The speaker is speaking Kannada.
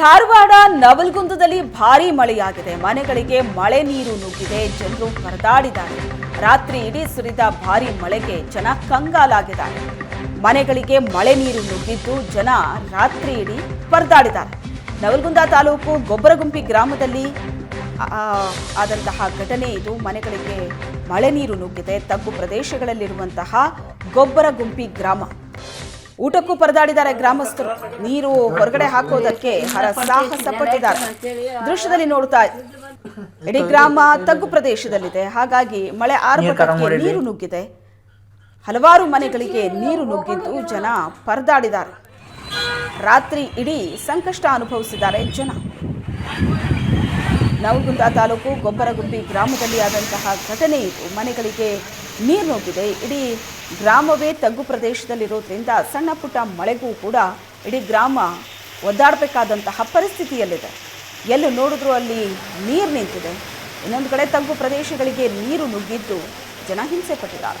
ಧಾರವಾಡ ನವಲ್ಗುಂದದಲ್ಲಿ ಭಾರಿ ಮಳೆಯಾಗಿದೆ. ಮನೆಗಳಿಗೆ ಮಳೆ ನೀರು ನುಗ್ಗಿದೆ. ಜನರು ಪರದಾಡಿದ್ದಾರೆ ರಾತ್ರಿ ಇಡೀ ಸುರಿದ ಭಾರಿ ಮಳೆಗೆ ಜನ ಕಂಗಾಲಾಗಿದ್ದಾರೆ. ಮನೆಗಳಿಗೆ ಮಳೆ ನೀರು ನುಗ್ಗಿದ್ದು ಜನ ರಾತ್ರಿ ಇಡೀ ಪರದಾಡಿದ್ದಾರೆ. ನವಲ್ಗುಂದ ತಾಲೂಕು ಗೊಬ್ಬರಗುಂಪಿ ಗ್ರಾಮದಲ್ಲಿ ಆದಂತಹ ಘಟನೆ ಇದು. ಮನೆಗಳಿಗೆ ಮಳೆ ನೀರು ನುಗ್ಗಿದೆ. ತಗ್ಗು ಪ್ರದೇಶಗಳಲ್ಲಿರುವಂತಹ ಗೊಬ್ಬರಗುಂಪಿ ಗ್ರಾಮ. ಊಟಕ್ಕೂ ಪರದಾಡಿದ್ದಾರೆ ಗ್ರಾಮಸ್ಥರು. ನೀರು ಹೊರಗಡೆ ಹಾಕೋದಕ್ಕೆ ಹರಸಾಹಸ ಪಟ್ಟಿದ್ದಾರೆ. ದೃಶ್ಯದಲ್ಲಿ ನೋಡ್ತಾ ಇಡೀ ಗ್ರಾಮ ತಗ್ಗು ಪ್ರದೇಶದಲ್ಲಿದೆ. ಹಾಗಾಗಿ ಮಳೆ ಆರಂಭಕ್ಕೆ ನೀರು ನುಗ್ಗಿದೆ. ಹಲವಾರು ಮನೆಗಳಿಗೆ ನೀರು ನುಗ್ಗಿದ್ದು ಜನ ಪರದಾಡಿದ್ದಾರೆ. ರಾತ್ರಿ ಇಡೀ ಸಂಕಷ್ಟ ಅನುಭವಿಸಿದ್ದಾರೆ ಜನ. ನವಗುಂದ ತಾಲೂಕು ಗೊಬ್ಬರಗುಂಬಿ ಗ್ರಾಮದಲ್ಲಿ ಆದಂತಹ ಘಟನೆ ಇದು. ಮನೆಗಳಿಗೆ ನೀರು ನುಗ್ಗಿದೆ ಇಡೀ ಗ್ರಾಮವೇ ತಗ್ಗು ಪ್ರದೇಶದಲ್ಲಿರೋದ್ರಿಂದ ಸಣ್ಣ ಪುಟ್ಟ ಮಳೆಗೂ ಕೂಡ ಇಡೀ ಗ್ರಾಮ ಒದ್ದಾಡಬೇಕಾದಂತಹ ಪರಿಸ್ಥಿತಿಯಲ್ಲಿದೆ. ಎಲ್ಲಿ ನೋಡಿದ್ರೂ ಅಲ್ಲಿ ನೀರು ನಿಂತಿದೆ. ಇನ್ನೊಂದು ಕಡೆ ತಗ್ಗು ಪ್ರದೇಶಗಳಿಗೆ ನೀರು ನುಗ್ಗಿದ್ದು ಜನ ಹಿಂಸೆ ಪಟ್ಟಿದ್ದಾರೆ.